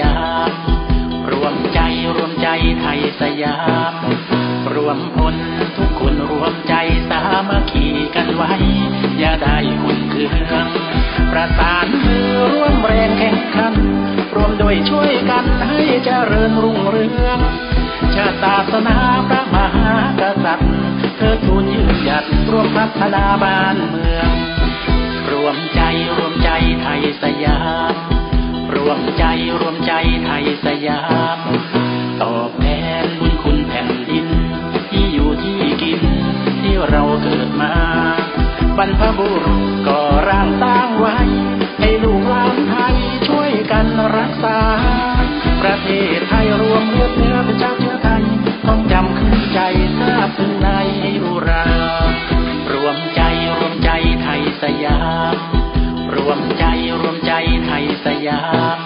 ยาม รวมใจรวมใจไทยสยาม รวมพลทุกคนรวมใจสามัคคีกันไว้ อย่าได้คุณเคืองประสานมือร่วมแรงแข่งขัน รวมโดยช่วยกันให้เจริญรุ่งเรืองชาติศาสนาพระมหากษัตริย์เธอทูลยืนหยัดร่วมพัฒนาบ้านเมือง บรรพบุรุษก่อร่างสร้างไว้ ให้ลูกหลานไทยช่วยกันรักษา ประเทศไทยรวมเลือดเนื้อเป็นชาติเชื้อไทยต้องจำขึ้นใจทราบถึงในอุรารวมใจรวมใจไทยสยามรวมใจรวมใจไทยสยาม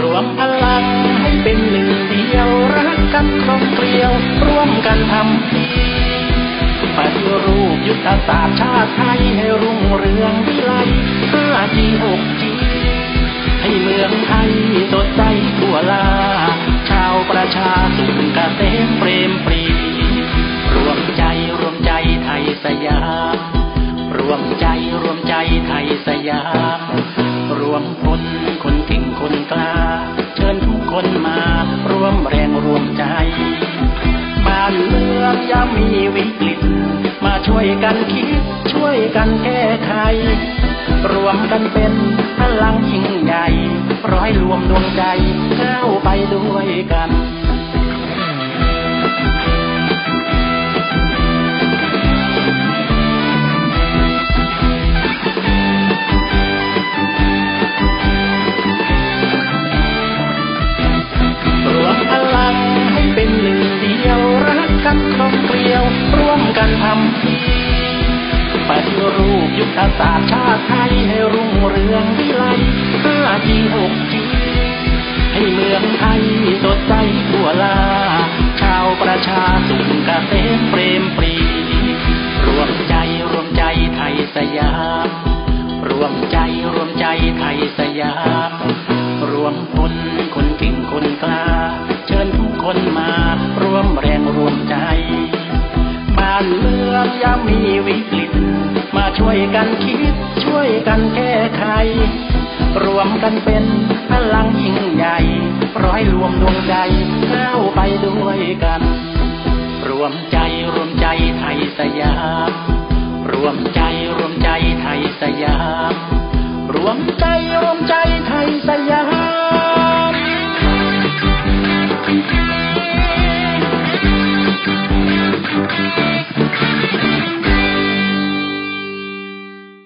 รวมพลังให้เป็นหนึ่งเดียวรักกันครองเกลียว ร่วมกันทำดี รูปยุทธศาสตร์ชาติไทยให้รุ่งเรืองวิไลห้าจีหกจีให้เมืองไทยสดใสทั่วลา ชาวประชาสุขเกษมเปรมปรีรวมใจรวมใจไทยสยาม รวมใจรวมใจไทยสยาม รวมพลคนเก่งคนกล้า เชิญทุกคนมาร่วมแรงรวมใจ บ้านเมืองย่ามีวิกฤต ช่วยกันคิด ช่วยกันแก้ไข รวมกันเป็นพลังยิ่งใหญ่ ร้อยรวมดวงใจก้าวไปด้วยกัน กันทำทีปฏิรูปยุทธศาสตร์ชาติไทยให้รุ่งเรืองวิไลห้าจีหกจีให้เมืองไทยสดใสทั่วลา ชาวประชาสุขเกษมเปรมปรี รวมใจรวมใจไทยสยาม รวมใจรวมใจไทยสยาม รวมพลคนเก่งคนกล้า เชิญทุกคน ยามมีวิกฤต มาช่วยกันคิด ช่วยกันแก้ไข รวมกันเป็นพลังยิ่งใหญ่ ร้อยรวมดวงใจก้าวไปด้วยกัน รวมใจรวมใจไทยสยาม รวมใจรวมใจไทยสยาม รวมใจรวมใจ